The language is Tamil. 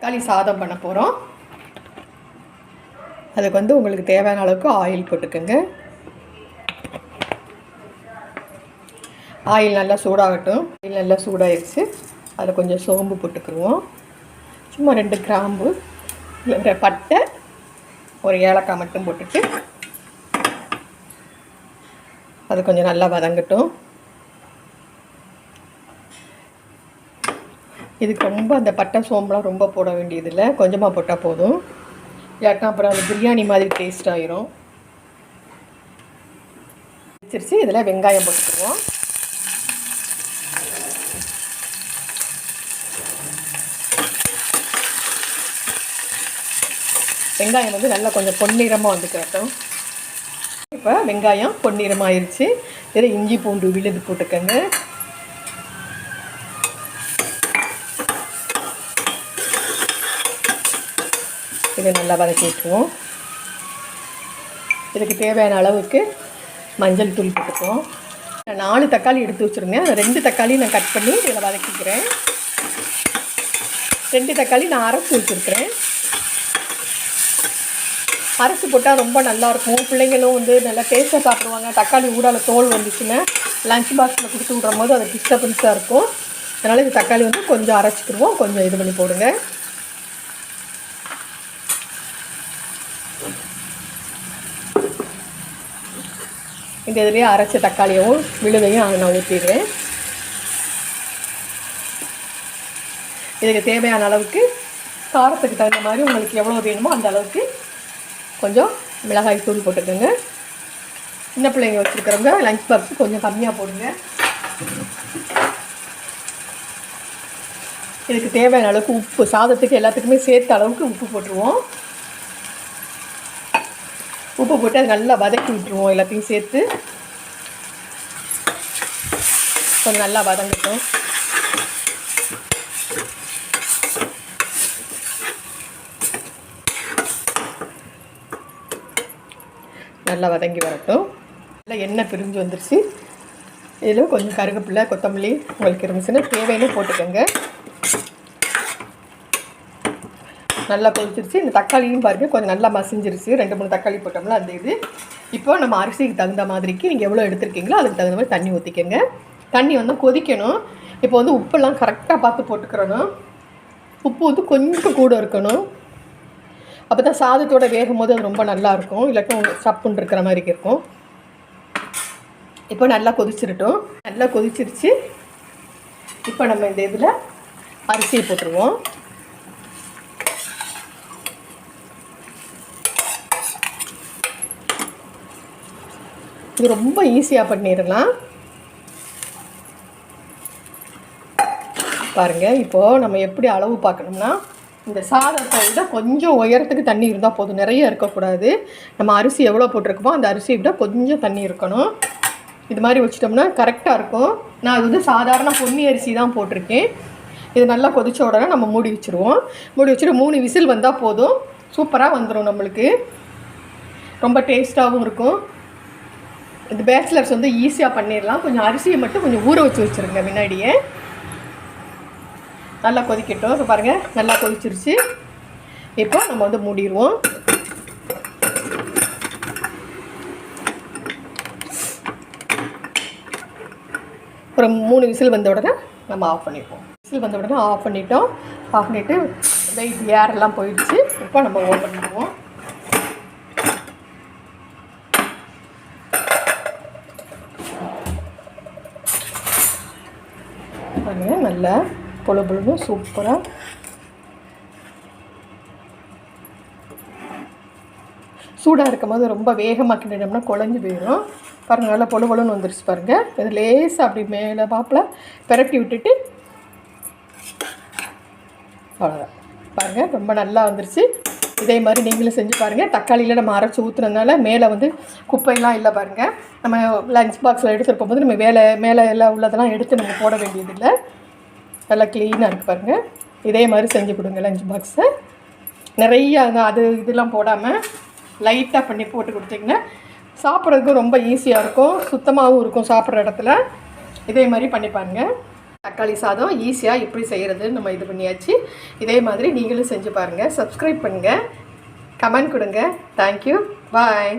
தக்காளி சாதம் பண்ண போகிறோம் அதுக்கு வந்து உங்களுக்கு தேவையான அளவுக்கு ஆயில் போட்டுக்கோங்க. ஆயில் நல்லா சூடாகட்டும். ஆயில் நல்லா சூடாகிடுச்சு அதில் கொஞ்சம் சோம்பு போட்டுக்குருவோம். சும்மா ரெண்டு கிராம்பு இல்லை பட்டை ஒரு ஏலக்காய் மட்டும் போட்டுட்டு அது கொஞ்சம் நல்லா வதங்கட்டும். இதுக்கு ரொம்ப அந்த பட்டை சோம்பெலாம் ரொம்ப போட வேண்டியதில்லை. கொஞ்சமாக போட்டால் போதும். இல்லாட்டினா அப்புறம் அது பிரியாணி மாதிரி டேஸ்ட் ஆயிரும். வச்சிருச்சு. இதில் வெங்காயம் போட்டுக்குவோம். வெங்காயம் வந்து நல்லா கொஞ்சம் பொன்னிறமாக வந்து இப்போ வெங்காயம் பொன்னிறமாக ஆயிடுச்சு இதில் இஞ்சி பூண்டு விழுது போட்டுக்கோங்க. இதை நல்லா வதக்கி விட்டுருவோம். இதுக்கு தேவையான அளவுக்கு மஞ்சள் தூள் போட்டுக்குவோம். நான் நாலு தக்காளி எடுத்து வச்சுருங்க. ரெண்டு தக்காளி நான் கட் பண்ணி இதில் வதக்கிக்கிறேன். ரெண்டு தக்காளி நான் அரைச்சி வச்சுருக்கிறேன். அரைச்சி போட்டால் ரொம்ப நல்லாயிருக்கும் பிள்ளைங்களும் வந்து நல்லா டேஸ்ட்டாக சாப்பிடுவாங்க. தக்காளி ஊடால தோல் வந்துச்சுன்னா லஞ்ச் பாக்ஸில் கொடுத்து விட்றும் போது அது டிஸ்டர்பன்ஸாக இருக்கும். அதனால் இந்த தக்காளி வந்து கொஞ்சம் அரைச்சிக்கிடுவோம். கொஞ்சம் இது பண்ணி போடுங்க. இந்த இதுலேயே அரைச்ச தக்காளியும் விழுதையும் நான் ஊற்றிடுவேன் இதுக்கு தேவையான அளவுக்கு காரத்துக்கு தகுந்த மாதிரி உங்களுக்கு எவ்வளோ வேணுமோ அந்த அளவுக்கு கொஞ்சம் மிளகாய் தூள் போட்டுக்கோங்க. சின்ன பிள்ளைங்க வச்சுருக்கிறவங்க லஞ்ச் பாக்ஸ் கொஞ்சம் கம்மியாக போடுங்க. இதுக்கு தேவையான அளவுக்கு உப்பு சாதத்துக்கு எல்லாத்துக்குமே சேர்த்த அளவுக்கு உப்பு போட்டுருவோம். உப்பு போட்டு அது நல்லா வதக்கி விட்டுருவோம் எல்லாத்தையும் சேர்த்து. கொஞ்சம் நல்லா வதங்கட்டும். நல்லா வதங்கி வரட்டும். நல்லா எண்ணெய் பிரிஞ்சு வந்துருச்சு. இதில் கொஞ்சம் கருவேப்பிலை கொத்தமல்லி உங்களுக்கு இருந்துச்சுன்னா தேவையான போட்டுக்கோங்க. நல்லா கொதிச்சிருச்சு. இந்த தக்காளியும் பாருங்கள் கொஞ்சம் நல்லா மசிஞ்சிருச்சு. ரெண்டு மூணு தக்காளி போட்டோம்ல அந்த இது. இப்போ நம்ம அரிசிக்கு தகுந்த மாதிரிக்கு நீங்கள் எவ்வளோ எடுத்துருக்கீங்களோ அதுக்கு தகுந்த மாதிரி தண்ணி ஊற்றிக்கோங்க தண்ணி வந்து கொதிக்கணும். இப்போ வந்து உப்பெல்லாம் கரெக்டாக பார்த்து போட்டுக்கிறணும். உப்பு வந்து கொஞ்சம் கூட இருக்கணும். அப்போ தான் சாதத்தோட வேகும் போது அது ரொம்ப நல்லாயிருக்கும் இல்லாட்டி இல்லாட்டும் சப்புன்னு இருக்கிற மாதிரி இருக்கும். இப்போ நல்லா கொதிச்சிருட்டும். நல்லா கொதிச்சிருச்சு. இப்போ நம்ம இந்த இதில் அரிசியை போட்டுருவோம். இது ரொம்ப ஈஸியாக பண்ணிடலாம். பாருங்கள் இப்போது நம்ம எப்படி அளவு பார்க்கணும்னா இந்த சாதத்தை விட கொஞ்சம் உயரத்துக்கு தண்ணி இருந்தால் போதும். நிறைய இருக்கக்கூடாது. நம்ம அரிசி எவ்வளோ போட்டிருக்கோமோ அந்த அரிசியை விட கொஞ்சம் தண்ணி இருக்கணும். இது மாதிரி வச்சிட்டோம்னா கரெக்டாக இருக்கும். நான் அது வந்து சாதாரண பொன்னி அரிசி தான் போட்டிருக்கேன். இது நல்லா கொதிச்ச உடனே நம்ம மூடி வச்சுருவோம். மூடி வச்சுட்டு மூணு விசில் வந்தால் போதும். சூப்பராக வந்துடும் நம்மளுக்கு. ரொம்ப டேஸ்ட்டாகவும் இருக்கும். இந்த பேச்சுலர்ஸ் வந்து ஈஸியாக பண்ணிடலாம் கொஞ்சம் அரிசியை மட்டும் கொஞ்சம் ஊற வச்சு வச்சுருங்க முன்னாடியே. நல்லா கொதிக்கட்டும். இப்போ பாருங்கள் நல்லா கொதிச்சிருச்சு. இப்போ நம்ம வந்து மூடிடுவோம் ஒரு மூணு விசில் வந்த உடனே நம்ம ஆஃப் பண்ணிடுவோம் விசில் வந்த உடனே ஆஃப் பண்ணிட்டோம். ஆஃப் பண்ணிவிட்டு வெயிட் ஏரெல்லாம் போயிடுச்சு. இப்போ நம்ம ஓப்பன் பண்ணுவோம். பாருங்கள் நல்லா பொழு பொழுது சூப்பராக சூடாக இருக்கும் போது ரொம்ப வேகமாக கிண்டினோம்னா குழஞ்சி போயிடும் பாருங்கள் நல்லா பொழு பொழுன்னு வந்துருச்சு பாருங்கள் இது லேசாக அப்படி மேலே பாப்பில் பிரட்டி விட்டுட்டு அவ்வளோதான் பாருங்கள் ரொம்ப நல்லா வந்துருச்சு. இதே மாதிரி நீங்களும் செஞ்சு பாருங்கள் தக்காளியில் நம்ம அரைச்சி ஊற்றுனதுனால மேலே வந்து குப்பையெல்லாம் இல்லை பாருங்கள் நம்ம லஞ்ச் பாக்ஸில் எடுத்துகிட்டு போகும்போது நம்ம வேலை மேலே எல்லாம் உள்ளதெல்லாம் எடுத்து நம்ம போட வேண்டியதில்லை. நல்லா க்ளீனாக இருக்குது பாருங்கள் இதே மாதிரி செஞ்சு கொடுங்க லஞ்ச் பாக்ஸை நிறைய அது இதெல்லாம் போடாமல் லைட்டாக பண்ணி போட்டு கொடுத்தீங்கன்னா சாப்பிட்றதுக்கும் ரொம்ப ஈஸியாக இருக்கும். சுத்தமாகவும் இருக்கும் சாப்பிட்ற இடத்துல. இதே மாதிரி பண்ணி பாருங்கள் தக்காளி சாதம் ஈஸியாக எப்படி செய்கிறதுன்னு நம்ம இது பண்ணியாச்சு. இதே மாதிரி நீங்களும் செஞ்சு பாருங்கள் சப்ஸ்கிரைப் பண்ணுங்கள் கமெண்ட் கொடுங்க. Thank you bye